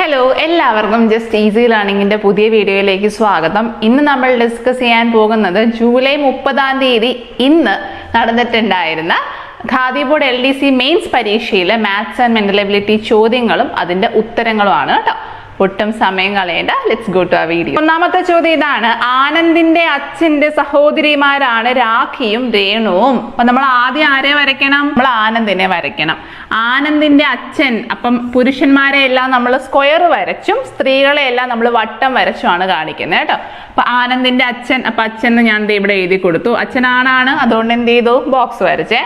Hello എല്ലാവർക്കും just easy ലേണിംഗിന്റെ പുതിയ വീഡിയോയിലേക്ക് സ്വാഗതം. ഇന്ന് നമ്മൾ ഡിസ്കസ് ചെയ്യാൻ പോകുന്നത് ജൂലൈ മുപ്പതാം തീയതി ഇന്ന് നടന്നിട്ടുണ്ടായിരുന്ന Khadi board L D C mains പരീക്ഷയിലെ maths and mental ability ചോദ്യങ്ങളും അതിന്റെ ഉത്തരങ്ങളുമാണ് കേട്ടോ. ഒട്ടും സമയം കളയേണ്ട. ലെറ്റ്സ് ഗോ ടു ആ വീഡിയോ ഒന്നാമത്തെ ചോദ്യം ഇതാണ്. ആനന്ദിന്റെ അച്ഛന്റെ സഹോദരിമാരാണ് രാഖിയും രേണുവും. അപ്പൊ നമ്മൾ ആദ്യം ആരെ വരയ്ക്കണം? നമ്മൾ ആനന്ദിനെ വരയ്ക്കണം. ആനന്ദിന്റെ അച്ഛൻ അപ്പം പുരുഷന്മാരെ എല്ലാം നമ്മൾ സ്ക്വയർ വരച്ചും സ്ത്രീകളെ എല്ലാം നമ്മൾ വട്ടം വരച്ചുമാണ് കാണിക്കുന്നത് കേട്ടോ. അപ്പൊ ആനന്ദിന്റെ അച്ഛൻ അപ്പൊ അച്ഛൻ ഞാൻ ഇവിടെ എഴുതി കൊടുത്തു. അച്ഛനാണാണ് അതുകൊണ്ട് എന്ത് ചെയ്തു? ബോക്സ് വരച്ചേ.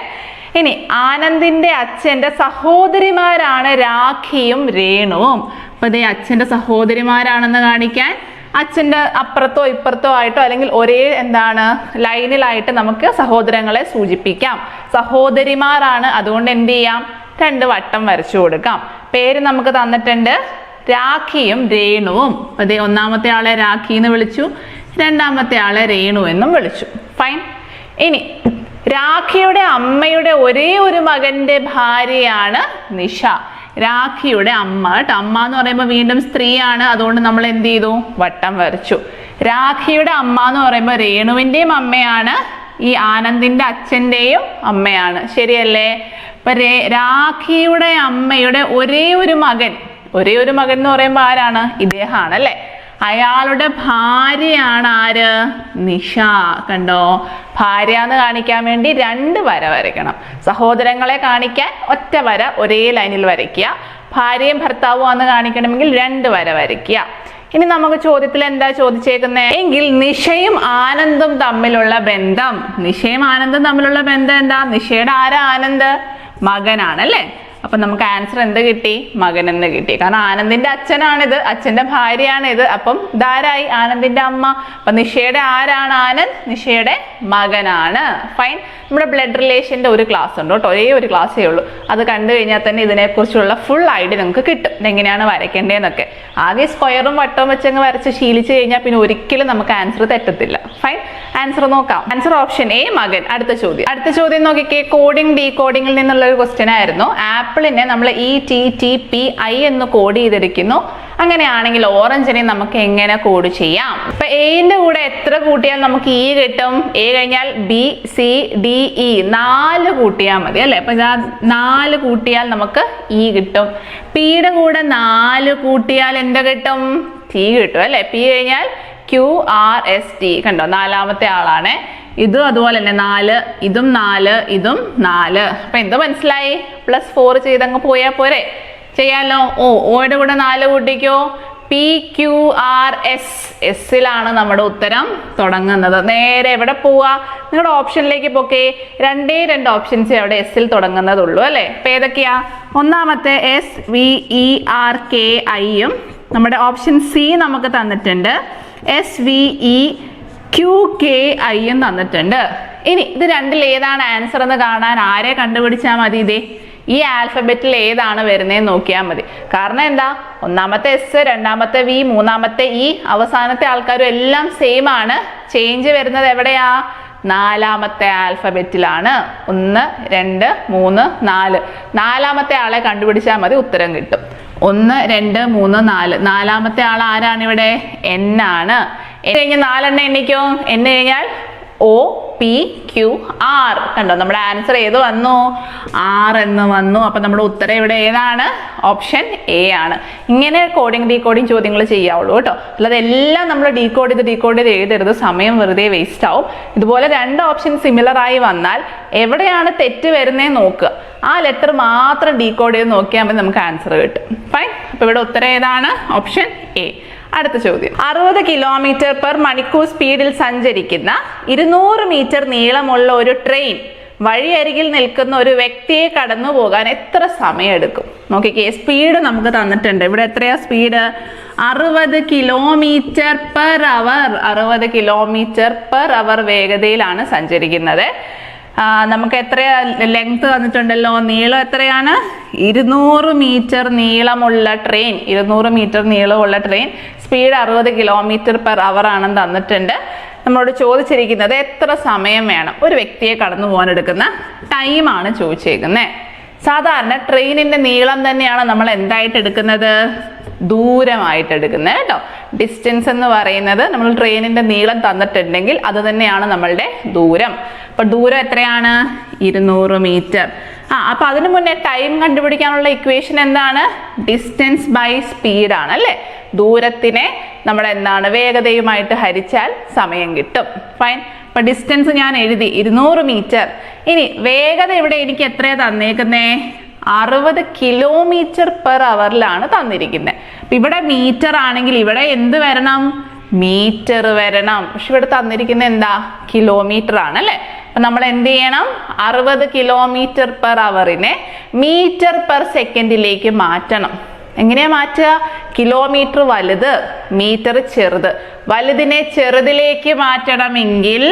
ഇനി ആനന്ദിന്റെ അച്ഛന്റെ സഹോദരിമാരാണ് രാഖിയും രേണുവും. അപ്പൊ ഇതേ അച്ഛന്റെ സഹോദരിമാരാണെന്ന് കാണിക്കാൻ അച്ഛന്റെ അപ്പുറത്തോ ഇപ്പുറത്തോ ആയിട്ടോ അല്ലെങ്കിൽ ഒരേ എന്താണ് ലൈനിലായിട്ട് നമുക്ക് സഹോദരങ്ങളെ സൂചിപ്പിക്കാം. സഹോദരിമാരാണ് അതുകൊണ്ട് എന്ത് ചെയ്യാം? രണ്ട് വട്ടം വരച്ചു കൊടുക്കാം. പേര് നമുക്ക് തന്നിട്ടുണ്ട് രാഖിയും രേണുവും. അതെ ഒന്നാമത്തെ ആളെ രാഖി എന്ന് വിളിച്ചു രണ്ടാമത്തെ ആളെ രേണു എന്നും വിളിച്ചു. ഫൈൻ ഇനി രാഖിയുടെ അമ്മയുടെ ഒരേ ഒരു മകന്റെ ഭാര്യയാണ് നിഷ. രാഖിയുടെ അമ്മ കേട്ടോ. അമ്മ എന്ന് പറയുമ്പോൾ വീണ്ടും സ്ത്രീയാണ്. അതുകൊണ്ട് നമ്മൾ എന്ത് ചെയ്തു? വട്ടം വരച്ചു. രാഖിയുടെ അമ്മ എന്ന് പറയുമ്പോൾ രേണുവിന്റെയും അമ്മയാണ്. ഈ ആനന്ദിന്റെ അച്ഛന്റെയും അമ്മയാണ്. ശരിയല്ലേ? ഇപ്പൊ രേ രാഖിയുടെ അമ്മയുടെ ഒരേ ഒരു മകൻ ഒരേ ഒരു മകൻ എന്ന് പറയുമ്പോൾ ആരാണ്? ഇദ്ദേഹമാണ് അല്ലേ? അയാളുടെ ഭാര്യയാണ് ആര്? നിഷ. കണ്ടോ? ഭാര്യ എന്ന് കാണിക്കാൻ വേണ്ടി രണ്ട് വര വരയ്ക്കണം. സഹോദരങ്ങളെ കാണിക്കാൻ ഒറ്റ വര ഒരേ ലൈനിൽ വരയ്ക്കുക. ഭാര്യയും ഭർത്താവും ആണെന്ന് കാണിക്കണമെങ്കിൽ രണ്ട് വര വരയ്ക്കുക. ഇനി നമുക്ക് ചോദ്യത്തിൽ എന്താ ചോദിച്ചേക്കുന്നത് എങ്കിൽ നിഷയും ആനന്ദും തമ്മിലുള്ള ബന്ധം. നിഷയും ആനന്ദും തമ്മിലുള്ള ബന്ധം എന്താ? നിഷയുടെ ആരാ ആനന്ദ്? മകനാണ് അല്ലേ? അപ്പൊ നമുക്ക് ആൻസർ എന്ത് കിട്ടി? മകൻ എന്ന് കിട്ടി. കാരണം ആനന്ദിന്റെ അച്ഛനാണിത് അച്ഛന്റെ ഭാര്യയാണിത്. അപ്പം ഇതാരായി? ആനന്ദിന്റെ അമ്മ. അപ്പൊ നിഷയുടെ ആരാണ് ആനന്ദ്? നിഷയുടെ മകനാണ്. ഫൈൻ നമ്മുടെ ബ്ലഡ് റിലേഷന്റെ ഒരു ക്ലാസ് ഉണ്ട് കേട്ടോ. ഒരേ ഒരു ക്ലാസ്സേ ഉള്ളൂ. അത് കണ്ടു കഴിഞ്ഞാൽ തന്നെ ഇതിനെക്കുറിച്ചുള്ള ഫുൾ ഐഡിയ നിങ്ങൾക്ക് കിട്ടും. എങ്ങനെയാണ് വരയ്ക്കേണ്ടതെന്നൊക്കെ. ആകെ സ്ക്വയറും വട്ടവും വെച്ചങ്ങ് വരച്ച് ശീലിച്ചു കഴിഞ്ഞാൽ പിന്നെ ഒരിക്കലും നമുക്ക് ആൻസർ തെറ്റത്തില്ല. ഫൈൻ ആൻസർ നോക്കാം. ആൻസർ ഓപ്ഷൻ എ മകൻ. അടുത്ത ചോദ്യം. അടുത്ത ചോദ്യം നോക്കിക്കേ. കോഡിംഗ് ഡീ കോഡിംഗിൽ നിന്നുള്ള ഒരു ക്വസ്റ്റ്യൻ ആയിരുന്നു. ആപ്പിളിനെ നമ്മൾ E T T P I എന്ന് കോഡ് ചെയ്തിരിക്കുന്നു. അങ്ങനെയാണെങ്കിൽ ഓറഞ്ചിനെ നമുക്ക് എങ്ങനെ കോഡ് ചെയ്യാം? ഇപ്പൊ എന്റെ കൂടെ എത്ര കൂട്ടിയാൽ നമുക്ക് ഇ കിട്ടും? എ കഴിഞ്ഞാൽ ബി സി ഡി ഇ നാല് കൂട്ടിയാൽ മതി അല്ലെ? അപ്പൊ നാല് കൂട്ടിയാൽ നമുക്ക് ഇ കിട്ടും. പിയുടെ കൂടെ നാല് കൂട്ടിയാൽ എന്ത് കിട്ടും? ടി കിട്ടും അല്ലെ? പി കഴിഞ്ഞാൽ ക്യു ആർ എസ് ടി കണ്ടോ? നാലാമത്തെ ആളാണ്. ഇതും അതുപോലെ തന്നെ നാല് ഇതും നാല് ഇതും നാല്. അപ്പൊ എന്ത് മനസ്സിലായി? പ്ലസ് ഫോർ ചെയ്തങ്ങ് പോയാൽ പോരെ. ചെയ്യാലോ? ഓ ഓയുടെ കൂടെ നാല് കൂട്ടിക്കോ. പി ക്യു ആർ എസ് എസ്സിലാണ് നമ്മുടെ ഉത്തരം തുടങ്ങുന്നത്. നേരെ എവിടെ പോവാ? നിങ്ങളുടെ ഓപ്ഷനിലേക്ക് പോക്കേ. രണ്ടേ രണ്ട് ഓപ്ഷൻസ് അവിടെ എസ്സിൽ തുടങ്ങുന്നതുള്ളൂ അല്ലേ? അപ്പൊ ഏതൊക്കെയാ? ഒന്നാമത്തെ S V E R K ഐയും നമ്മുടെ ഓപ്ഷൻ സി നമുക്ക് തന്നിട്ടുണ്ട്. S V E Q K എന്ന് തന്നിട്ടുണ്ട്. ഇനി ഇത് രണ്ടിൽ ഏതാണ് ആൻസർ എന്ന് കാണാൻ ആരെ കണ്ടുപിടിച്ചാൽ മതി ഇതേ? ഈ ആൽഫബറ്റിൽ ഏതാണ് വരുന്നതെന്ന് നോക്കിയാൽ മതി. കാരണം എന്താ? ഒന്നാമത്തെ എസ് രണ്ടാമത്തെ വി മൂന്നാമത്തെ ഇ അവസാനത്തെ ആൾക്കാരും എല്ലാം സെയിം ആണ്. ചേഞ്ച് വരുന്നത് എവിടെയാ? നാലാമത്തെ ആൽഫബറ്റിലാണ് ഒന്ന് രണ്ട് മൂന്ന് നാല്. നാലാമത്തെ ആളെ കണ്ടുപിടിച്ചാൽ മതി ഉത്തരം കിട്ടും. ഒന്ന് രണ്ട് മൂന്ന് നാല്. നാലാമത്തെ ആൾ ആരാണ് ഇവിടെ? എൻ ആണ് എൻ കഴിഞ്ഞ് നാലെണ്ണം എണ്ണിക്കോ? എൻ കഴിഞ്ഞാൽ ഒ പി ക്യു ആർ കണ്ടോ? നമ്മുടെ ആൻസർ ഏത് വന്നു? ആർ എന്ന് വന്നു. അപ്പൊ നമ്മുടെ ഉത്തരം ഇവിടെ ഏതാണ്? ഓപ്ഷൻ എ ആണ്. ഇങ്ങനെ കോഡിംഗ് ഡീകോഡിംഗ് ചോദ്യങ്ങൾ ചെയ്യാവുള്ളൂ കേട്ടോ. അല്ലാതെ എല്ലാം നമ്മൾ ഡീകോഡ് ചെയ്ത് ഡീകോഡ് ചെയ്ത് എഴുതരുത്. സമയം വെറുതെ വേസ്റ്റ് ആവും. ഇതുപോലെ രണ്ട് ഓപ്ഷൻ സിമിലർ ആയി വന്നാൽ എവിടെയാണ് തെറ്റ് വരുന്നേ നോക്കുക ആ ലെറ്റർ മാത്രം ഡീകോഡ് ചെയ്ത് നോക്കിയാൽ മതി നമുക്ക് ആൻസർ കിട്ടും. ഫൈൻ അപ്പൊ ഇവിടെ ഉത്തരം ഏതാണ്? ഓപ്ഷൻ എ അടുത്ത ചോദ്യം. അറുപത് കിലോമീറ്റർ പെർ മണിക്കൂർ സ്പീഡിൽ സഞ്ചരിക്കുന്ന ഇരുന്നൂറ് മീറ്റർ നീളമുള്ള ഒരു ട്രെയിൻ വഴിയരികിൽ നിൽക്കുന്ന ഒരു വ്യക്തിയെ കടന്നു പോകാൻ എത്ര സമയമെടുക്കും? നോക്കിക്കേ സ്പീഡ് നമുക്ക് തന്നിട്ടുണ്ട്. ഇവിടെ എത്രയാ സ്പീഡ് അറുപത് കിലോമീറ്റർ പെർ അവർ അറുപത് കിലോമീറ്റർ പെർ അവർ വേഗതയിലാണ് സഞ്ചരിക്കുന്നത്. നമുക്ക് എത്ര ലെങ്ത് വന്നിട്ടുണ്ടല്ലോ നീളം എത്രയാണ്? ഇരുന്നൂറ് മീറ്റർ നീളമുള്ള ട്രെയിൻ ഇരുന്നൂറ് മീറ്റർ നീളമുള്ള ട്രെയിൻ സ്പീഡ് അറുപത് കിലോമീറ്റർ പെർ അവർ ആണെന്ന് തന്നിട്ടുണ്ട്. നമ്മളോട് ചോദിച്ചിരിക്കുന്നത് എത്ര സമയം വേണം? ഒരു വ്യക്തിയെ കടന്നു പോകാൻ എടുക്കുന്ന ടൈമാണ് ചോദിച്ചേക്കുന്നത് സാധാരണ ട്രെയിനിന്റെ നീളം തന്നെയാണ് നമ്മൾ എന്തായിട്ട് എടുക്കുന്നത്? ദൂരമായിട്ട് എടുക്കുന്നത് കേട്ടോ. ഡിസ്റ്റൻസ് എന്ന് പറയുന്നത് നമ്മൾ ട്രെയിനിന്റെ നീളം തന്നിട്ടുണ്ടെങ്കിൽ അത് തന്നെയാണ് നമ്മളുടെ ദൂരം. അപ്പൊ ദൂരം എത്രയാണ്? ഇരുന്നൂറ് മീറ്റർ ആ അപ്പൊ അതിനു മുന്നേ ടൈം കണ്ടുപിടിക്കാനുള്ള ഇക്വേഷൻ എന്താണ്? ഡിസ്റ്റൻസ് ബൈ സ്പീഡ് ആണ് അല്ലേ? ദൂരത്തിനെ നമ്മൾ എന്താണ്? വേഗതയുമായിട്ട് ഹരിച്ചാൽ സമയം കിട്ടും. ഫൈൻ അപ്പൊ ഡിസ്റ്റൻസ് ഞാൻ എഴുതി. ഇരുന്നൂറ് മീറ്റർ ഇനി വേഗത ഇവിടെ എനിക്ക് എത്രയാണ് തന്നേക്കുന്നേ? അറുപത് കിലോമീറ്റർ പെർ അവറിലാണ് തന്നിരിക്കുന്നത് അപ്പൊ ഇവിടെ മീറ്റർ ആണെങ്കിൽ ഇവിടെ എന്ത് വരണം? മീറ്റർ വരണം. പക്ഷെ ഇവിടെ തന്നിരിക്കുന്നത് എന്താ? കിലോമീറ്റർ ആണ് അല്ലേ? അപ്പൊ നമ്മൾ എന്ത് ചെയ്യണം? അറുപത് കിലോമീറ്റർ പെർ അവറിനെ മീറ്റർ പെർ സെക്കൻഡിലേക്ക് മാറ്റണം. എങ്ങനെയാ മാറ്റുക? കിലോമീറ്റർ വലുത് മീറ്റർ ചെറുത്. വലുതിനെ ചെറുതിലേക്ക് മാറ്റണമെങ്കിൽ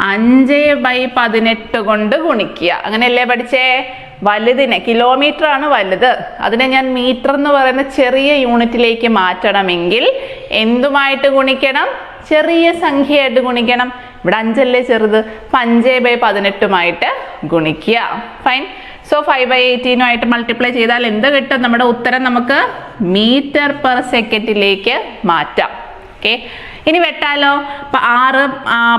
അഞ്ച് ബൈ പതിനെട്ട് കൊണ്ട് ഗുണിക്കുക. അങ്ങനെയല്ലേ പഠിച്ചേ? വലുതിനെ കിലോമീറ്റർ ആണ് വലുത്. അതിനെ ഞാൻ മീറ്റർ എന്ന് പറയുന്ന ചെറിയ യൂണിറ്റിലേക്ക് മാറ്റണമെങ്കിൽ എന്തുമായിട്ട് ഗുണിക്കണം? ചെറിയ സംഖ്യയായിട്ട് ഗുണിക്കണം. ഇവിടെ അഞ്ചല്ലേ ചെറുത്? അഞ്ച് ബൈ പതിനെട്ടുമായിട്ട് ഗുണിക്കുക. ഫൈൻ സോ ഫൈവ് ബൈ എയ്റ്റീനുമായിട്ട് മൾട്ടിപ്ലൈ ചെയ്താൽ എന്ത് കിട്ടും? നമ്മുടെ ഉത്തരം നമുക്ക് മീറ്റർ പെർ സെക്കൻഡിലേക്ക് മാറ്റാം. ഓക്കെ ഇനി വെട്ടാലോ? അപ്പൊ ആറ്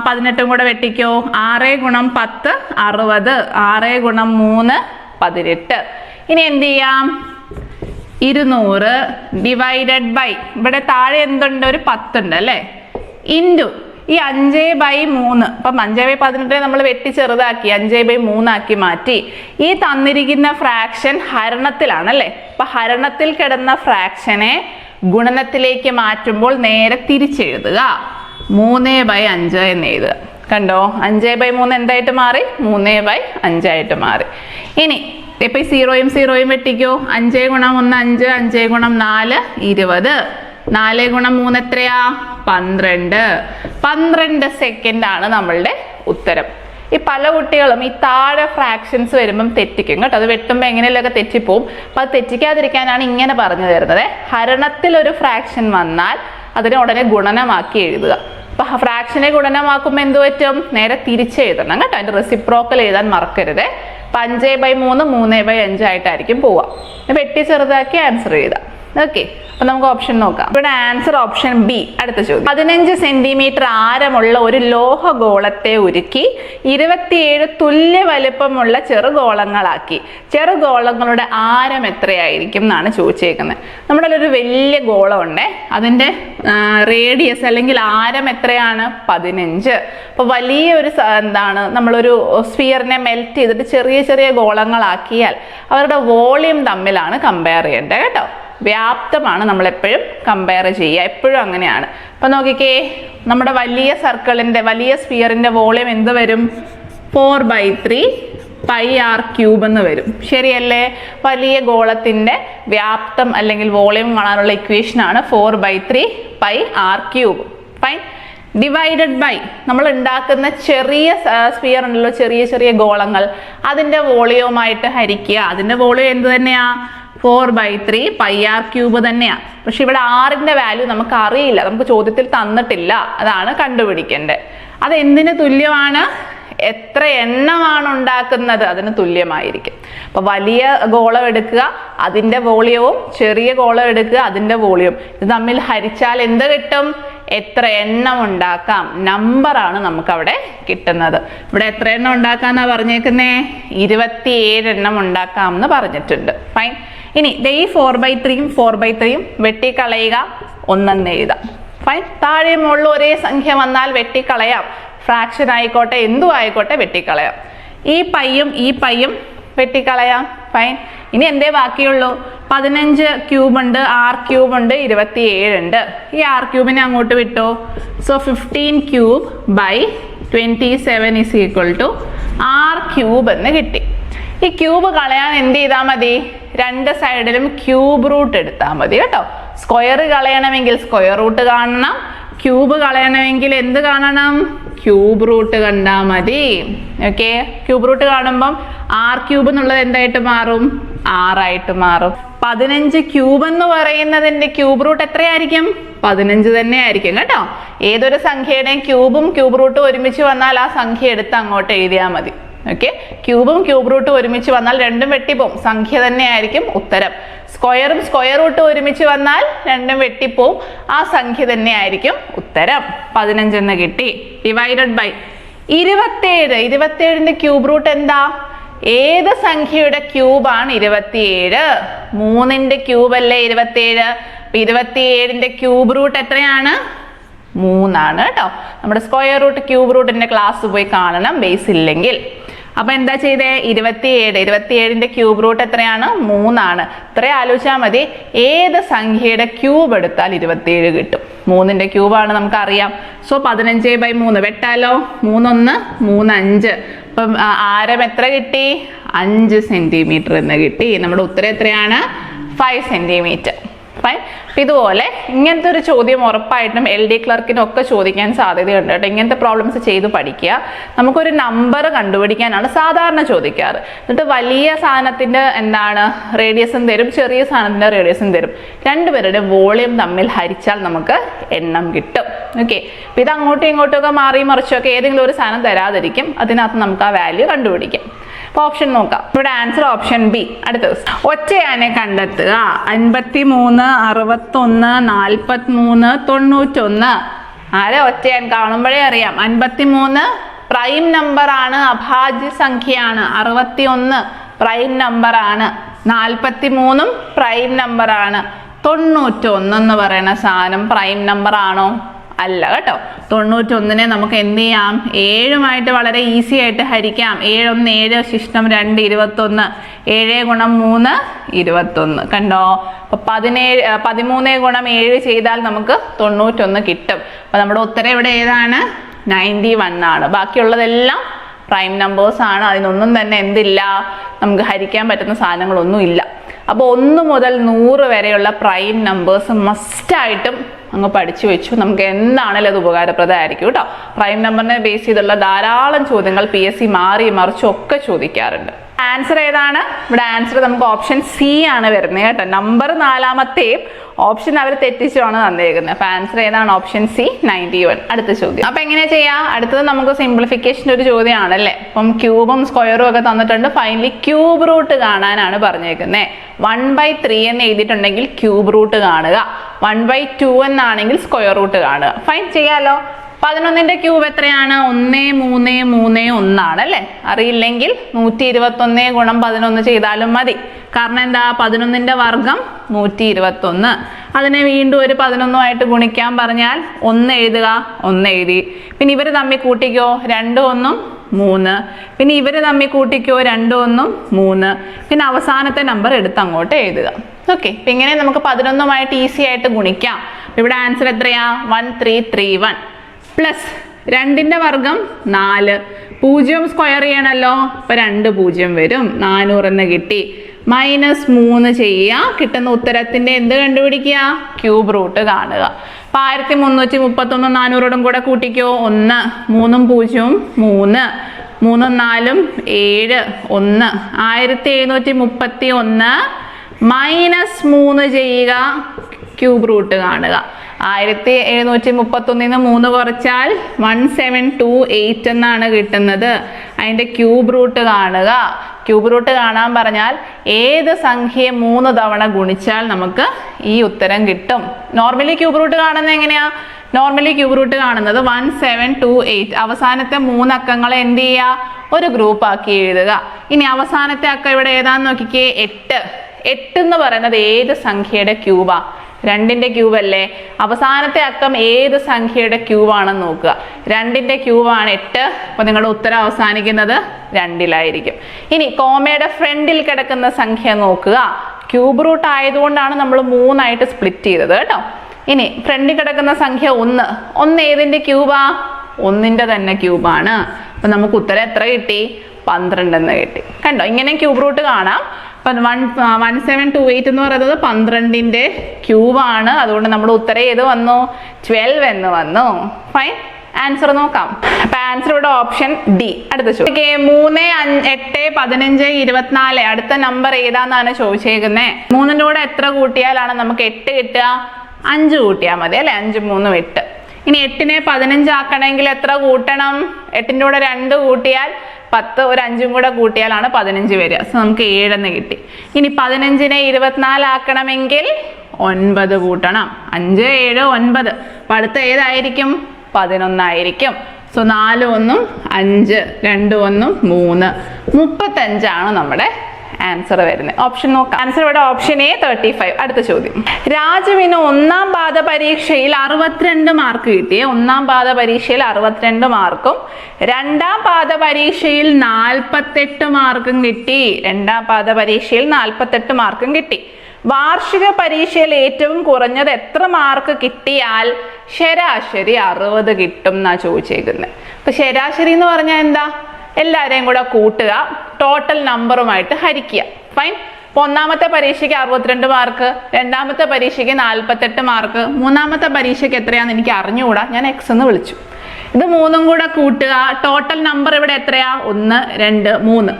പതിനെട്ടും കൂടെ വെട്ടിക്കോ. ആറ് ഗുണം പത്ത് അറുപത്. ആറ് ഗുണം മൂന്ന് പതിനെട്ട്. ഇനി എന്ത് ചെയ്യാം? ഇരുന്നൂറ് ഡിവൈഡഡ് ബൈ ഇവിടെ താഴെ എന്തുണ്ട്? ഒരു പത്തുണ്ട് അല്ലേ? ഇന്റു ഈ അഞ്ച് ബൈ മൂന്ന്. അപ്പം അഞ്ച് ബൈ പതിനെട്ടിനെ നമ്മൾ വെട്ടി ചെറുതാക്കി അഞ്ച് ബൈ മൂന്നാക്കി മാറ്റി. ഈ തന്നിരിക്കുന്ന ഫ്രാക്ഷൻ ഹരണത്തിലാണ് അല്ലേ? ഇപ്പം ഹരണത്തിൽ കിടന്ന ഫ്രാക്ഷനെ ഗുണനത്തിലേക്ക് മാറ്റുമ്പോൾ നേരെ തിരിച്ചെഴുതുക. മൂന്ന് ബൈ അഞ്ച് എന്ന് എഴുതുക. കണ്ടോ? അഞ്ച് ബൈ മൂന്ന് എന്തായിട്ട് മാറി? മൂന്ന് ബൈ അഞ്ചായിട്ട് മാറി. ഇനി ഇപ്പൊ സീറോയും സീറോയും വെട്ടിക്കോ. അഞ്ച് ഗുണം ഒന്ന് അഞ്ച് അഞ്ച് ഗുണം നാല് ഇരുപത്. നാല് ഗുണം മൂന്ന് എത്രയാ? പന്ത്രണ്ട്. പന്ത്രണ്ട് സെക്കൻഡ് ആണ് നമ്മളുടെ ഉത്തരം. ഈ പല കുട്ടികളും ഈ താഴെ ഫ്രാക്ഷൻസ് വരുമ്പം തെറ്റിക്കും കേട്ടോ. അത് വെട്ടുമ്പോൾ എങ്ങനെയൊക്കെ തെറ്റിപ്പോവും. അപ്പം അത് തെറ്റിക്കാതിരിക്കാനാണ് ഇങ്ങനെ പറഞ്ഞു തരുന്നത്. ഹരണത്തിൽ ഒരു ഫ്രാക്ഷൻ വന്നാൽ അതിനെ ഉടനെ ഗുണനമാക്കി എഴുതുക. ഫ്രാക്ഷനെ ഗുണനമാക്കുമ്പോൾ എന്ത് പറ്റും? നേരെ തിരിച്ചെഴുതണം കേട്ടോ. അതിന്റെ റെസിപ്രോക്കൽ എഴുതാൻ മറക്കരുത്. അപ്പൊ അഞ്ച് ബൈ മൂന്ന് മൂന്ന് ബൈ അഞ്ചായിട്ടായിരിക്കും പോവുക വെട്ടി ചെറുതാക്കി ആൻസർ എഴുതാം. ഓക്കെ അപ്പൊ നമുക്ക് ഓപ്ഷൻ നോക്കാം. ഇവിടെ ആൻസർ ഓപ്ഷൻ ബി അടുത്ത ചോദ്യം. പതിനഞ്ച് സെന്റിമീറ്റർ ആരമുള്ള ഒരു ലോഹഗോളത്തെ ഉരുക്കി ഇരുപത്തിയേഴ് തുല്യ വലുപ്പമുള്ള ചെറുഗോളങ്ങളാക്കി. ചെറുഗോളങ്ങളുടെ ആരം എത്രയായിരിക്കും എന്നാണ് ചോദിച്ചേക്കുന്നത്. നമ്മുടെ ഒരു വലിയ ഗോളമുണ്ട് അതിന്റെ റേഡിയസ് അല്ലെങ്കിൽ ആരം എത്രയാണ്? പതിനഞ്ച്. അപ്പൊ വലിയ ഒരു എന്താണ് നമ്മളൊരു സ്ഫിയറിനെ മെൽറ്റ് ചെയ്തിട്ട് ചെറിയ ചെറിയ ഗോളങ്ങളാക്കിയാൽ അവരുടെ വോളിയം തമ്മിലാണ് കമ്പയർ ചെയ്യേണ്ടത് കേട്ടോ. വ്യാപ്തമാണ് നമ്മൾ എപ്പോഴും കമ്പയർ ചെയ്യുക. എപ്പോഴും അങ്ങനെയാണ്. അപ്പൊ നോക്കിക്കേ നമ്മുടെ വലിയ സർക്കിളിന്റെ വലിയ സ്ഫിയറിന്റെ വോളിയം എന്ത് വരും? Four by three pi r cube എന്ന് വരും. ശരിയല്ലേ? വലിയ ഗോളത്തിന്റെ വ്യാപ്തം അല്ലെങ്കിൽ വോളിയം കാണാനുള്ള ഇക്വേഷൻ ആണ് four by three pi r cube fine divided by നമ്മൾ ഉണ്ടാക്കുന്ന ചെറിയ സ്പിയർ ഉണ്ടല്ലോ ചെറിയ ചെറിയ ഗോളങ്ങൾ. അതിന്റെ വോളിയവുമായിട്ട് ഹരിക്കുക. അതിന്റെ വോളിയം എന്ത് തന്നെയാ? Four by three pi r cube തന്നെയാണ് പക്ഷെ ഇവിടെ ആറിന്റെ വാല്യൂ നമുക്ക് അറിയില്ല നമുക്ക് ചോദ്യത്തിൽ തന്നിട്ടില്ല. അതാണ് കണ്ടുപിടിക്കേണ്ടത്. അത് എന്തിന് തുല്യമാണ്? എത്ര എണ്ണമാണ് ഉണ്ടാക്കുന്നത്? അതിന് തുല്യമായിരിക്കും. അപ്പൊ വലിയ ഗോളം എടുക്കുക അതിന്റെ വോളിയവും ചെറിയ ഗോളം എടുക്കുക അതിന്റെ വോളിയവും. ഇത് തമ്മിൽ ഹരിച്ചാൽ എന്ത് കിട്ടും? എത്ര എണ്ണം ഉണ്ടാക്കാം? നമ്പർ ആണ് നമുക്ക് അവിടെ കിട്ടുന്നത്. ഇവിടെ എത്ര എണ്ണം ഉണ്ടാക്കാന്നാ പറഞ്ഞേക്കുന്നേ? ഇരുപത്തിയേഴ് എണ്ണം ഉണ്ടാക്കാം എന്ന് പറഞ്ഞിട്ടുണ്ട്. ഫൈൻ ഇനി ദേ ഈ ഫോർ ബൈ ത്രീയും ഫോർ ബൈ ത്രീയും വെട്ടിക്കളയുക ഒന്നെന്ന് എഴുതാം. ഫൈൻ താഴെ മുകളിൽ ഒരേ സംഖ്യ വന്നാൽ വെട്ടിക്കളയാം. ഫ്രാക്ഷൻ ആയിക്കോട്ടെ എന്തും ആയിക്കോട്ടെ വെട്ടിക്കളയാം. ഈ പയ്യും ഈ പയ്യും വെട്ടിക്കളയാം. ഫൈൻ ഇനി എന്തേ ബാക്കിയുള്ളൂ? പതിനഞ്ച് ക്യൂബ് ഉണ്ട് ആർ ക്യൂബ് ഉണ്ട് ഇരുപത്തി ഉണ്ട്. ഈ ആർ ക്യൂബിനെ അങ്ങോട്ട് വിട്ടു. So fifteen cube by twenty seven is equal to R cube എന്ന് കിട്ടി. ഈ ക്യൂബ് കളയാൻ എന്ത് ചെയ്താൽ മതി? രണ്ട് സൈഡിലും ക്യൂബ് റൂട്ട് എടുത്താൽ മതി കേട്ടോ. സ്ക്വയർ കളയണമെങ്കിൽ സ്ക്വയർ റൂട്ട് കാണണം. ക്യൂബ് കളയണമെങ്കിൽ എന്ത് കാണണം? ക്യൂബ് റൂട്ട് കണ്ടാൽ മതി. ഓക്കെ? ക്യൂബ് റൂട്ട് കാണുമ്പം ആർ ക്യൂബ് എന്നുള്ളത് എന്തായിട്ട് മാറും? ആറായിട്ട് മാറും. പതിനഞ്ച് ക്യൂബ് എന്ന് പറയുന്നതിന്റെ ക്യൂബ് റൂട്ട് എത്രയായിരിക്കും? പതിനഞ്ച് തന്നെ ആയിരിക്കും കേട്ടോ. ഏതൊരു സംഖ്യയുടെയും ക്യൂബും ക്യൂബ് റൂട്ടും ഒരുമിച്ച് വന്നാൽ ആ സംഖ്യ എടുത്ത് അങ്ങോട്ട് എഴുതിയാൽ മതി. ഓക്കെ ക്യൂബും ക്യൂബ് റൂട്ടും ഒരുമിച്ച് വന്നാൽ രണ്ടും വെട്ടിപ്പോവും. സംഖ്യ തന്നെയായിരിക്കും ഉത്തരം. സ്ക്വയറും സ്ക്വയർ റൂട്ടും ഒരുമിച്ച് വന്നാൽ രണ്ടും വെട്ടിപ്പോവും. ആ സംഖ്യ തന്നെയായിരിക്കും ഉത്തരം. പതിനഞ്ചെന്ന് കിട്ടി. ഡിവൈഡഡ് ബൈ ഇരുപത്തേഴ്. ഇരുപത്തേഴിന്റെ ക്യൂബ് റൂട്ട് എന്താ? ഏത് സംഖ്യയുടെ ക്യൂബാണ് ഇരുപത്തിയേഴ്? മൂന്നിന്റെ ക്യൂബ് അല്ലേ ഇരുപത്തിയേഴ്? ഇരുപത്തിയേഴിന്റെ ക്യൂബ് റൂട്ട് എത്രയാണ്? മൂന്നാണ് കേട്ടോ. നമ്മുടെ സ്ക്വയർ റൂട്ട് ക്യൂബ് റൂട്ടിന്റെ ക്ലാസ് പോയി കാണണം. ബേസ് ഇല്ലെങ്കിൽ. അപ്പൊ എന്താ ചെയ്തേ? ഇരുപത്തിയേഴ്. ഇരുപത്തിയേഴിന്റെ ക്യൂബ് റൂട്ട് എത്രയാണ്? മൂന്നാണ്. ഇത്രയും ആലോചിച്ചാൽ മതി. ഏത് സംഖ്യയുടെ ക്യൂബ് എടുത്താൽ ഇരുപത്തിയേഴ് കിട്ടും? മൂന്നിന്റെ ക്യൂബാണ് നമുക്കറിയാം. സോ പതിനഞ്ച് ബൈ മൂന്ന്. വെട്ടാലോ? മൂന്നൊന്ന് മൂന്നഞ്ച്. അപ്പം ആരം എത്ര കിട്ടി? അഞ്ച് സെന്റിമീറ്റർ എന്ന് കിട്ടി. നമ്മുടെ ഉത്തരം എത്രയാണ്? ഫൈവ് സെന്റിമീറ്റർ ഫൈൻ അപ്പം ഇതുപോലെ ഇങ്ങനത്തെ ഒരു ചോദ്യം ഉറപ്പായിട്ടും എൽ ഡി ക്ലർക്കിനൊക്കെ ചോദിക്കാൻ സാധ്യതയുണ്ട് കേട്ടോ. ഇങ്ങനത്തെ പ്രോബ്ലംസ് ചെയ്ത് പഠിക്കുക. നമുക്കൊരു നമ്പർ കണ്ടുപിടിക്കാനാണ് സാധാരണ ചോദിക്കാറ്. എന്നിട്ട് വലിയ സാധനത്തിന്റെ എന്താണ് റേഡിയസും തരും. ചെറിയ സാധനത്തിന്റെ റേഡിയസും തരും. രണ്ടുപേരുടെ വോളിയം തമ്മിൽ ഹരിച്ചാൽ നമുക്ക് എണ്ണം കിട്ടും. ഓക്കെ അപ്പം ഇത് അങ്ങോട്ടും ഇങ്ങോട്ടും ഒക്കെ മാറി മറിച്ചൊക്കെ ഏതെങ്കിലും ഒരു സാധനം തരാതിരിക്കും. അതിനകത്ത് നമുക്ക് ആ വാല്യൂ കണ്ടുപിടിക്കാം. ഓപ്ഷൻ നോക്കാം. ഇവിടെ ആൻസർ ഓപ്ഷൻ ബി അടുത്ത ദിവസം. ഒറ്റയാനെ കണ്ടെത്തുക. അൻപത്തി മൂന്ന് അറുപത്തൊന്ന് നാൽപ്പത്തി മൂന്ന് തൊണ്ണൂറ്റൊന്ന്. ആരെ ഒറ്റയാൻ കാണുമ്പോഴേ അറിയാം. അൻപത്തി മൂന്ന് പ്രൈം നമ്പർ ആണ്. അഭാജ്യ സംഖ്യയാണ്. അറുപത്തി ഒന്ന് പ്രൈം നമ്പർ ആണ്. നാൽപ്പത്തി മൂന്നും പ്രൈം നമ്പർ ആണ്. തൊണ്ണൂറ്റൊന്ന് എന്ന് പറയുന്ന സാധനം പ്രൈം നമ്പർ ആണോ? അല്ല കേട്ടോ. തൊണ്ണൂറ്റൊന്നിനെ നമുക്ക് എന്ത് ചെയ്യാം? ഏഴുമായിട്ട് വളരെ ഈസി ആയിട്ട് ഹരിക്കാം. ഏഴൊന്ന് ഏഴ് ശിഷ്ടം രണ്ട് ഇരുപത്തൊന്ന്. ഏഴ് ഗുണം മൂന്ന് ഇരുപത്തൊന്ന്. കണ്ടോ? അപ്പൊ പതിനേഴ് പതിമൂന്ന് ഗുണം ഏഴ് ചെയ്താൽ നമുക്ക് തൊണ്ണൂറ്റൊന്ന് കിട്ടും. അപ്പൊ നമ്മുടെ ഉത്തരം ഇവിടെ ഏതാണ്? നയന്റി വൺ ആണ്. ബാക്കിയുള്ളതെല്ലാം പ്രൈം നമ്പേഴ്സ് ആണ്. അതിനൊന്നും തന്നെ എന്തില്ല. നമുക്ക് ഹരിക്കാൻ പറ്റുന്ന സാധനങ്ങളൊന്നും ഇല്ല അപ്പോൾ ഒന്ന് മുതൽ നൂറ് വരെയുള്ള പ്രൈം നമ്പേഴ്സ് മസ്റ്റായിട്ടും അങ്ങ് പഠിച്ചു വെച്ചു. നമുക്ക് എന്താണേലും അത് ഉപകാരപ്രദമായിരിക്കും കേട്ടോ. പ്രൈം നമ്പറിനെ ബേസ് ചെയ്തുള്ള ധാരാളം ചോദ്യങ്ങൾ പി എസ് സി മാറി മറിച്ചും ഒക്കെ ചോദിക്കാറുണ്ട്. ആൻസർ ഏതാണ്? ഇവിടെ ആൻസർ നമുക്ക് ഓപ്ഷൻ സി ആണ് വരുന്നത് കേട്ടോ. നമ്പർ നാലാമത്തെയും ഓപ്ഷൻ അവർ തെറ്റിച്ചാണ് തന്നേക്കുന്നത്. അപ്പൊ ആൻസർ ഏതാണ്? ഓപ്ഷൻ സി നയന്റി വൺ അടുത്ത ചോദ്യം. അപ്പൊ എങ്ങനെ ചെയ്യാം? അടുത്തത് നമുക്ക് സിംപ്ലിഫിക്കേഷൻ ഒരു ചോദ്യമാണ് അല്ലേ? അപ്പം ക്യൂബും സ്ക്വയറും ഒക്കെ തന്നിട്ടുണ്ട്. ഫൈനലി ക്യൂബ് റൂട്ട് കാണാനാണ് പറഞ്ഞേക്കുന്നത് വൺ ബൈ ത്രീ എന്ന് എഴുതിയിട്ടുണ്ടെങ്കിൽ ക്യൂബ് റൂട്ട് കാണുക. വൺ ബൈ ടു എന്നാണെങ്കിൽ സ്ക്വയർ റൂട്ട് കാണുക. ഫൈൻ ചെയ്യാലോ? പതിനൊന്നിന്റെ ക്യൂബ് എത്രയാണ്? ഒന്ന് മൂന്ന് മൂന്ന് ഒന്നാണ് അല്ലേ? അറിയില്ലെങ്കിൽ നൂറ്റി ഇരുപത്തി ഒന്ന് ഗുണം പതിനൊന്ന് ചെയ്താലും മതി. കാരണം എന്താ? പതിനൊന്നിന്റെ വർഗം നൂറ്റി ഇരുപത്തി ഒന്ന് അതിനെ വീണ്ടും ഒരു പതിനൊന്നുമായിട്ട് ഗുണിക്കാൻ പറഞ്ഞാൽ ഒന്ന് എഴുതുക ഒന്ന് എഴുതി. പിന്നെ ഇവർ തമ്മിൽ കൂട്ടിക്കോ? രണ്ടും ഒന്നും മൂന്ന്. പിന്നെ ഇവർ തമ്മിൽ കൂട്ടിക്കോ? രണ്ടും ഒന്നും മൂന്ന്. പിന്നെ അവസാനത്തെ നമ്പർ എടുത്ത് അങ്ങോട്ട് എഴുതുക. ഓക്കെ അപ്പം ഇങ്ങനെ നമുക്ക് പതിനൊന്നുമായിട്ട് ഈസി ആയിട്ട് ഗുണിക്കാം. ഇവിടെ ആൻസർ എത്രയാ? One three three one plus രണ്ടിന്റെ വർഗം നാല്. പൂജ്യം സ്ക്വയർ ചെയ്യണമല്ലോ അപ്പം രണ്ട് പൂജ്യം വരും. നാനൂറെന്ന് കിട്ടി. മൈനസ് മൂന്ന് ചെയ്യുക. കിട്ടുന്ന ഉത്തരത്തിന്റെ എന്ത് കണ്ടുപിടിക്കുക? ക്യൂബ് റൂട്ട് കാണുക. അപ്പം ആയിരത്തി മുന്നൂറ്റി മുപ്പത്തൊന്നും നാനൂറോടും കൂടെ കൂട്ടിക്കോ. ഒന്ന് മൂന്നും പൂജ്യവും മൂന്ന്. മൂന്നും നാലും ഏഴ് ഒന്ന്. ആയിരത്തി എഴുന്നൂറ്റി മുപ്പത്തി ഒന്ന്. മൈനസ് മൂന്ന് ചെയ്യുക. ക്യൂബ് റൂട്ട് കാണുക. ആയിരത്തി എഴുന്നൂറ്റി മുപ്പത്തൊന്നിന്ന് മൂന്ന് കുറച്ചാൽ വൺ സെവൻ ടു എയ്റ്റ് എന്നാണ് കിട്ടുന്നത്. അതിന്റെ ക്യൂബ് റൂട്ട് കാണുക. ക്യൂബ് റൂട്ട് കാണാൻ പറഞ്ഞാൽ ഏത് സംഖ്യയെ മൂന്ന് തവണ ഗുണിച്ചാൽ നമുക്ക് ഈ ഉത്തരം കിട്ടും. നോർമലി ക്യൂബ് റൂട്ട് കാണുന്നത് എങ്ങനെയാ? നോർമലി ക്യൂബ് റൂട്ട് കാണുന്നത് വൺ സെവൻ ടു എയ്റ്റ് അവസാനത്തെ മൂന്ന് അക്കങ്ങളെ എന്ത് ചെയ്യുക? ഒരു ഗ്രൂപ്പ് ആക്കി എഴുതുക. ഇനി അവസാനത്തെ അക്കം ഇവിടെ ഏതാന്ന് നോക്കിക്കേ? എട്ട്. എട്ട് എന്ന് പറയുന്നത് ഏത് സംഖ്യയുടെ ക്യൂബാ രണ്ടിന്റെ ക്യൂബ് അല്ലേ? അവസാനത്തെ അക്കം ഏത് സംഖ്യയുടെ ക്യൂബ് ആണെന്ന് നോക്കുക. രണ്ടിന്റെ ക്യൂബാണ് എട്ട്. അപ്പോൾ നിങ്ങളുടെ ഉത്തരം അവസാനിക്കുന്നത് രണ്ടിലായിരിക്കും. ഇനി കോമയുടെ ഫ്രണ്ടിൽ കിടക്കുന്ന സംഖ്യ നോക്കുക. ക്യൂബ് റൂട്ട് ആയതുകൊണ്ടാണ് നമ്മൾ മൂന്നായിട്ട് സ്പ്ലിറ്റ് ചെയ്തത് കേട്ടോ. ഇനി ഫ്രണ്ടിൽ കിടക്കുന്ന സംഖ്യ ഒന്ന്. ഒന്ന് ഏതിന്റെ ക്യൂബാ ഒന്നിന്റെ തന്നെ ക്യൂബാണ് അപ്പൊ നമുക്ക് ഉത്തരം എത്ര കിട്ടി? പന്ത്രണ്ട് എന്ന് കിട്ടി. കണ്ടോ? ഇങ്ങനെ ക്യൂബ് റൂട്ട് കാണാം. അപ്പം one one seven two eight എന്ന് പറയുന്നത് പന്ത്രണ്ടിന്റെ ക്യൂബാണ് അതുകൊണ്ട് നമ്മുടെ ഉത്തരം ഏത് വന്നു? ട്വൽവ് എന്ന് വന്നു. ഫൈൻ ആൻസർ നോക്കാം. അപ്പൊ ആൻസർ ഇവിടെ ഓപ്ഷൻ ഡി അടുത്ത Okay, മൂന്ന് എട്ട് പതിനഞ്ച് ഇരുപത്തിനാല്. അടുത്ത നമ്പർ ഏതാന്നാണ് ചോദിച്ചേക്കുന്നത് മൂന്നിന്റെ കൂടെ എത്ര കൂട്ടിയാലാണ് നമുക്ക് എട്ട് കിട്ടുക? അഞ്ച് കൂട്ടിയാൽ മതി അല്ലെ? അഞ്ച് മൂന്നും എട്ട്. ഇനി എട്ടിനെ പതിനഞ്ചാക്കണമെങ്കിൽ എത്ര കൂട്ടണം? എട്ടിന്റെ കൂടെ രണ്ട് കൂട്ടിയാൽ പത്ത് ഒരു അഞ്ചും കൂടെ കൂട്ടിയാലാണ് പതിനഞ്ച് വരിക. സോ നമുക്ക് ഏഴെന്ന് കിട്ടി. ഇനി പതിനഞ്ചിനെ ഇരുപത്തിനാലാക്കണമെങ്കിൽ ഒൻപത് കൂട്ടണം. അഞ്ച് ഏഴ് ഒൻപത്. അപ്പൊ അടുത്ത ഏതായിരിക്കും? പതിനൊന്നായിരിക്കും. സോ നാല് ഒന്നും അഞ്ച് രണ്ട് ഒന്നും മൂന്ന്. മുപ്പത്തഞ്ചാണ് നമ്മുടെ ആൻസർ വരുന്നത് ഓപ്ഷൻ നോക്കാം. ആൻസർ ഇവിടെ ഓപ്ഷൻ എ തേർട്ടി ഫൈവ് അടുത്ത ചോദ്യം. രാജുവിന് ഒന്നാം പാദ പരീക്ഷയിൽ അറുപത്തിരണ്ട് മാർക്ക് കിട്ടിയ. ഒന്നാം പാദ പരീക്ഷയിൽ അറുപത്തിരണ്ട് മാർക്കും രണ്ടാം പാദ പരീക്ഷയിൽ നാൽപ്പത്തെട്ട് മാർക്കും കിട്ടി. രണ്ടാം പാദ പരീക്ഷയിൽ നാൽപ്പത്തെട്ട് മാർക്കും കിട്ടി. വാർഷിക പരീക്ഷയിൽ ഏറ്റവും കുറഞ്ഞത് എത്ര മാർക്ക് കിട്ടിയാൽ ശരാശരി അറുപത് കിട്ടും എന്നാ ചോദിച്ചേക്കുന്നത് അപ്പൊ ശരാശരി എന്ന് പറഞ്ഞാൽ എന്താ? എല്ലാവരെയും കൂടെ കൂട്ടുക. ടോട്ടൽ നമ്പറുമായിട്ട് ഹരിക്കുക. ഫൈൻ ഒന്നാമത്തെ പരീക്ഷയ്ക്ക് അറുപത്തിരണ്ട് മാർക്ക് രണ്ടാമത്തെ പരീക്ഷയ്ക്ക് നാൽപ്പത്തെട്ട് മാർക്ക് മൂന്നാമത്തെ പരീക്ഷയ്ക്ക് എത്രയാന്ന് എനിക്ക് അറിഞ്ഞുകൂടാ. ഞാൻ എക്സ് എന്ന് വിളിച്ചു. ഇത് മൂന്നും കൂടെ കൂട്ടുക. ടോട്ടൽ നമ്പർ ഇവിടെ എത്രയാ? ഒന്ന് രണ്ട് മൂന്ന്.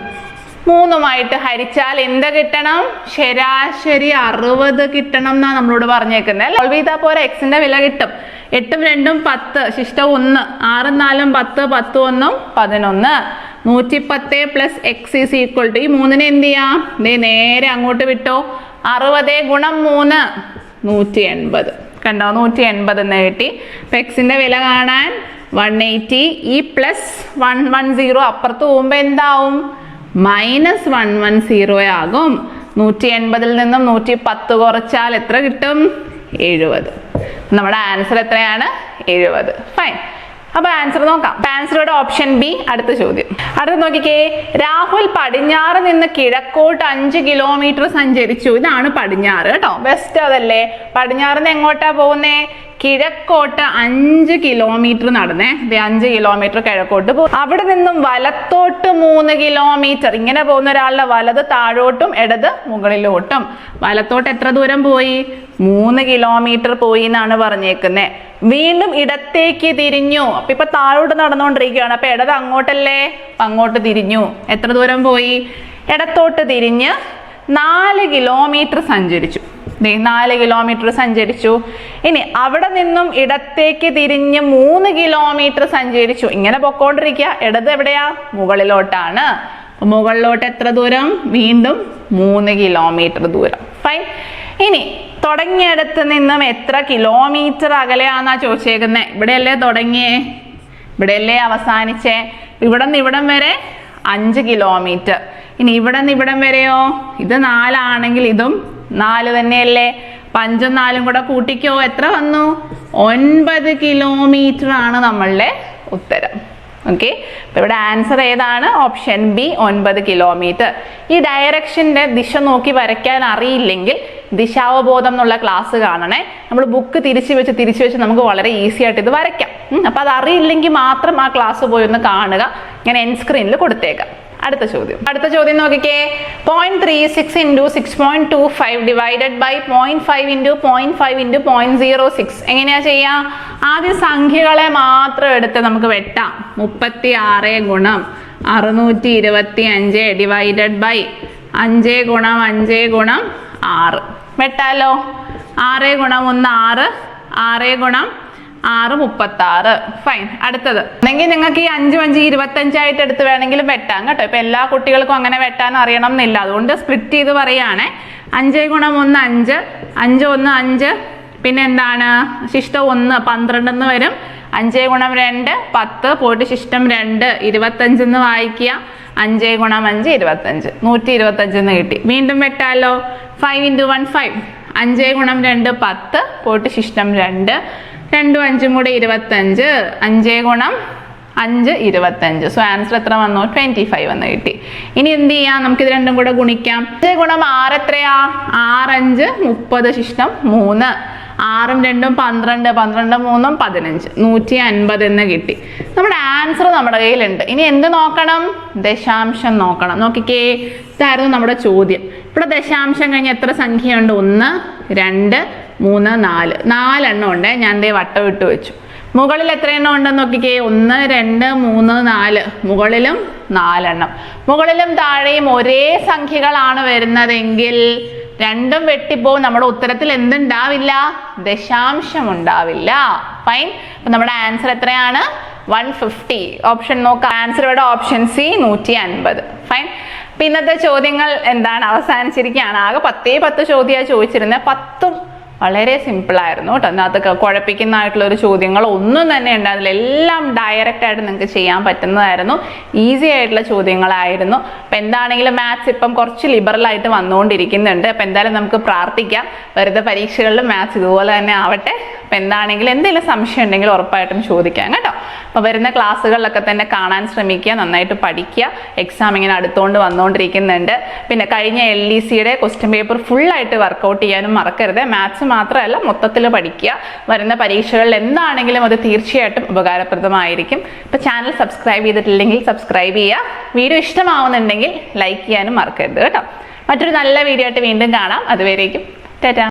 മൂന്നുമായിട്ട് ഹരിച്ചാൽ എന്ത് കിട്ടണം? ശരാശരി അറുപത് കിട്ടണം എന്നാ നമ്മളോട് പറഞ്ഞേക്കുന്നത് സോൾവ് ചെയ്താൽ എക്സിന്റെ വില കിട്ടും. എട്ടും രണ്ടും പത്ത്. ശിഷ്ടം ഒന്ന്. ആറും നാലും പത്ത്. പത്ത് ഒന്നും പതിനൊന്ന്. നൂറ്റി പത്ത് plus X is equal to ഈ മൂന്നിനെ എന്ത് ചെയ്യാം? ദേ നേരെ അങ്ങോട്ട് വിട്ടോ. അറുപത് ഗുണം മൂന്ന് നൂറ്റി എൺപത് കണ്ടോ? നൂറ്റി എൺപത് എന്ന് കിട്ടി. അപ്പം എക്സിന്റെ വില കാണാൻ വൺ എയ്റ്റി ഈ പ്ലസ് വൺ വൺ സീറോ അപ്പുറത്ത് പോകുമ്പോൾ എന്താവും? മൈനസ് വൺ വൺ സീറോ ആകും. നൂറ്റി എൺപതിൽ നിന്നും നൂറ്റി പത്ത് കുറച്ചാൽ എത്ര കിട്ടും? എഴുപത്. നമ്മുടെ ആൻസർ എത്രയാണ്? എഴുപത്. ഫൈൻ അപ്പൊ ആൻസർ നോക്കാം. ആൻസറുടെ ഓപ്ഷൻ ബി അടുത്ത ചോദ്യം. അടുത്ത നോക്കിക്കേ. രാഹുൽ പടിഞ്ഞാറ് നിന്ന് കിഴക്കോട്ട് അഞ്ച് കിലോമീറ്റർ സഞ്ചരിച്ചു. ഇതാണ് പടിഞ്ഞാറ് കേട്ടോ. വെസ്റ്റ് അതല്ലേ? പടിഞ്ഞാറിന്ന് എങ്ങോട്ടാ പോകുന്നേ? കിഴക്കോട്ട് അഞ്ച് കിലോമീറ്റർ നടന്നേ. അഞ്ച് കിലോമീറ്റർ കിഴക്കോട്ട് പോകും അവിടെ നിന്നും വലത്തോട്ട് മൂന്ന് കിലോമീറ്റർ ഇങ്ങനെ പോകുന്ന ഒരാളുടെ വലത് താഴോട്ടും ഇടത് മുകളിലോട്ടും. വലത്തോട്ട് എത്ര ദൂരം പോയി? മൂന്ന് കിലോമീറ്റർ പോയി എന്നാണ് പറഞ്ഞേക്കുന്നത് വീണ്ടും ഇടത്തേക്ക് തിരിഞ്ഞു. അപ്പൊ ഇപ്പൊ താഴോട്ട് നടന്നുകൊണ്ടിരിക്കുകയാണ് അപ്പൊ ഇടത് അങ്ങോട്ടല്ലേ? അങ്ങോട്ട് തിരിഞ്ഞു. എത്ര ദൂരം പോയി? ഇടത്തോട്ട് തിരിഞ്ഞ് നാല് കിലോമീറ്റർ സഞ്ചരിച്ചു. നാല് കിലോമീറ്റർ സഞ്ചരിച്ചു. ഇനി അവിടെ നിന്നും ഇടത്തേക്ക് തിരിഞ്ഞ് മൂന്ന് കിലോമീറ്റർ സഞ്ചരിച്ചു. ഇങ്ങനെ പൊക്കോണ്ടിരിക്കുക. ഇടത് എവിടെയാ? മുകളിലോട്ടാണ്. മുകളിലോട്ട് എത്ര ദൂരം? വീണ്ടും മൂന്ന് കിലോമീറ്റർ ദൂരം. ഫൈൻ ഇനി തുടങ്ങിയിടത്ത് നിന്നും എത്ര കിലോമീറ്റർ അകലെയാന്നാ ചോദിച്ചേക്കുന്നത് ഇവിടെയല്ലേ തുടങ്ങിയേ? ഇവിടെയല്ലേ അവസാനിച്ചേ? ഇവിടെ നിന്ന് ഇവിടം വരെ അഞ്ച് കിലോമീറ്റർ. ഇനി ഇവിടെ നിന്ന് ഇവിടം വരെയോ? ഇത് നാലാണെങ്കിൽ ഇതും നാല് തന്നെയല്ലേ? പഞ്ചും നാലും കൂടെ കൂട്ടിക്കോ. എത്ര വന്നു? ഒൻപത് കിലോമീറ്റർ ആണ് നമ്മളുടെ ഉത്തരം. ഓക്കെ ഇവിടെ ആൻസർ ഏതാണ്? ഓപ്ഷൻ ബി ഒൻപത് കിലോമീറ്റർ ഈ ഡയറക്ഷന്റെ ദിശ നോക്കി വരയ്ക്കാൻ അറിയില്ലെങ്കിൽ ദിശാവബോധം എന്നുള്ള ക്ലാസ് കാണണേ. നമ്മൾ ബുക്ക് തിരിച്ചു വെച്ച് തിരിച്ചു വെച്ച് നമുക്ക് വളരെ ഈസി ആയിട്ട് ഇത് വരയ്ക്കാം. അപ്പോൾ അപ്പൊ അത് അറിയില്ലെങ്കിൽ മാത്രം ആ ക്ലാസ് പോയി ഒന്ന് കാണുക. ഞാൻ എൻ സ്ക്രീനിൽ കൊടുത്തേക്കാം. അടുത്ത ചോദ്യം. അടുത്ത ചോദ്യം നോക്കിക്കേ. Point three six into six point two five divided by point five into point five into point zero six എങ്ങനെയാ ചെയ്യുക ആദ്യം സംഖ്യകളെ മാത്രം എടുത്ത് നമുക്ക് വെട്ടാം. മുപ്പത്തി ആറ് ഗുണം അറുന്നൂറ്റി ഇരുപത്തി അഞ്ച് ഡിവൈഡഡ് ബൈ അഞ്ച് ഗുണം അഞ്ച് ഗുണം ആറ്. വെട്ടാലോ? ആറ് ഗുണം ഒന്ന് ആറ് ആറ് ഗുണം ആറ് മുപ്പത്തി ആറ് ഫൈൻ അടുത്തത്. അല്ലെങ്കിൽ നിങ്ങൾക്ക് ഈ അഞ്ചും അഞ്ച് ഇരുപത്തഞ്ചായിട്ട് എടുത്ത് വേണമെങ്കിലും വെട്ടാം കേട്ടോ. ഇപ്പൊ എല്ലാ കുട്ടികൾക്കും അങ്ങനെ വെട്ടാൻ അറിയണം എന്നില്ല അതുകൊണ്ട് സ്പ്ലിറ്റ് ചെയ്ത് പറയുകയാണേ അഞ്ച് ഗുണം ഒന്ന് അഞ്ച് അഞ്ച് ഒന്ന് അഞ്ച് പിന്നെ എന്താണ്? ശിഷ്ടം ഒന്ന് പന്ത്രണ്ട് എന്ന് വരും. അഞ്ച് ഗുണം രണ്ട് പത്ത് പോയിട്ട് ശിഷ്ടം രണ്ട് ഇരുപത്തഞ്ച് എന്ന് വായിക്കുക. അഞ്ച് ഗുണം അഞ്ച് ഇരുപത്തഞ്ച്. നൂറ്റി ഇരുപത്തഞ്ച് എന്ന് കിട്ടി. വീണ്ടും വെട്ടാലോ? ഫൈവ് ഇന്റു വൺ ഫൈവ് അഞ്ച് ഗുണം രണ്ട് പത്ത് പോയിട്ട് ശിഷ്ടം രണ്ട്. രണ്ടും അഞ്ചും കൂടെ ഇരുപത്തഞ്ച്. അഞ്ച് ഗുണം അഞ്ച് ഇരുപത്തഞ്ച്. സോ ആൻസർ എത്ര വന്നു? ട്വന്റി ഫൈവ് എന്ന് കിട്ടി. ഇനി എന്ത് ചെയ്യാം? നമുക്ക് ഇത് രണ്ടും കൂടെ ഗുണിക്കാം. അഞ്ച് ഗുണം ആറ് എത്രയാ? ആറഞ്ച് മുപ്പത് ശിഷ്ടം മൂന്ന്. ആറും രണ്ടും പന്ത്രണ്ട്. പന്ത്രണ്ട് മൂന്നും പതിനഞ്ച്. നൂറ്റി അൻപത് എന്ന് കിട്ടി. നമ്മുടെ ആൻസർ നമ്മുടെ കയ്യിലുണ്ട്. ഇനി എന്ത് നോക്കണം? ദശാംശം നോക്കണം. നോക്കിക്കേ ഇതായിരുന്നു നമ്മുടെ ചോദ്യം. ഇവിടെ ദശാംശം കഴിഞ്ഞ് എത്ര സംഖ്യയുണ്ട്? ഒന്ന് രണ്ട് മൂന്ന് നാല്. നാലെണ്ണം ഉണ്ടേ. ഞാൻ ദേ വട്ടം ഇട്ട് വെച്ചു. മുകളിൽ എത്ര എണ്ണം ഉണ്ടെന്ന് നോക്കിക്കേ. ഒന്ന് രണ്ട് മൂന്ന് നാല്. മുകളിലും നാലെണ്ണം. മുകളിലും താഴെയും ഒരേ സംഖ്യകളാണ് വരുന്നതെങ്കിൽ രണ്ടും വെട്ടിപ്പോവും. നമ്മുടെ ഉത്തരത്തിൽ എന്തുണ്ടാവില്ല? ദശാംശം ഉണ്ടാവില്ല ഫൈൻ അപ്പൊ നമ്മുടെ ആൻസർ എത്രയാണ്? വൺ ഫിഫ്റ്റി ഓപ്ഷൻ നോക്കാം. ആൻസർ ഇവിടെ ഓപ്ഷൻ സി നൂറ്റി അൻപത് ഫൈൻ അപ്പൊ ഇന്നത്തെ ചോദ്യങ്ങൾ എന്താണ്? അവസാനിച്ചിരിക്കുകയാണ്. ആകെ പത്തേ പത്ത് ചോദ്യമാണ് ചോദിച്ചിരുന്നത് പത്തും വളരെ സിമ്പിളായിരുന്നു കേട്ടോ. അതിനകത്ത് കുഴപ്പിക്കുന്നതായിട്ടുള്ള ഒരു ചോദ്യങ്ങൾ ഒന്നും തന്നെ ഉണ്ടായിരുന്നില്ല. എല്ലാം ഡയറക്റ്റ് ആയിട്ട് നിങ്ങൾക്ക് ചെയ്യാൻ പറ്റുന്നതായിരുന്നു. ഈസി ആയിട്ടുള്ള ചോദ്യങ്ങളായിരുന്നു. അപ്പം എന്താണെങ്കിലും മാത്സ് ഇപ്പം കുറച്ച് ലിബറൽ ആയിട്ട് വന്നുകൊണ്ടിരിക്കുന്നുണ്ട്. അപ്പം എന്തായാലും നമുക്ക് പ്രാർത്ഥിക്കാം. വെറുതെ പരീക്ഷകളിൽ മാത്സ് ഇതുപോലെ തന്നെ ആവട്ടെ. അപ്പം എന്താണെങ്കിലും എന്തെങ്കിലും സംശയം ഉണ്ടെങ്കിൽ ഉറപ്പായിട്ടും ചോദിക്കാം കേട്ടോ. അപ്പോൾ വരുന്ന ക്ലാസ്സുകളിലൊക്കെ തന്നെ കാണാൻ ശ്രമിക്കുക നന്നായിട്ട് പഠിക്കുക. എക്സാം ഇങ്ങനെ അടുത്തുകൊണ്ട് വന്നുകൊണ്ടിരിക്കുന്നുണ്ട്. പിന്നെ കഴിഞ്ഞ എൽ ഇ സിയുടെ ക്വസ്റ്റ്യൻ പേപ്പർ ഫുള്ളായിട്ട് വർക്കൗട്ട് ചെയ്യാനും മറക്കരുത്. മാത്സ് മാത്രമല്ല മൊത്തത്തിൽ പഠിക്കുക വരുന്ന പരീക്ഷകളിൽ എന്താണെങ്കിലും അത് തീർച്ചയായിട്ടും ഉപകാരപ്രദമായിരിക്കും. ഇപ്പോൾ ചാനൽ സബ്സ്ക്രൈബ് ചെയ്തിട്ടില്ലെങ്കിൽ സബ്സ്ക്രൈബ് ചെയ്യുക. വീഡിയോ ഇഷ്ടമാവുന്നുണ്ടെങ്കിൽ ലൈക്ക് ചെയ്യാനും മറക്കരുത് കേട്ടോ. മറ്റൊരു നല്ല വീഡിയോ ആയിട്ട് വീണ്ടും കാണാം. അതുവരേക്കും ടാറ്റാ.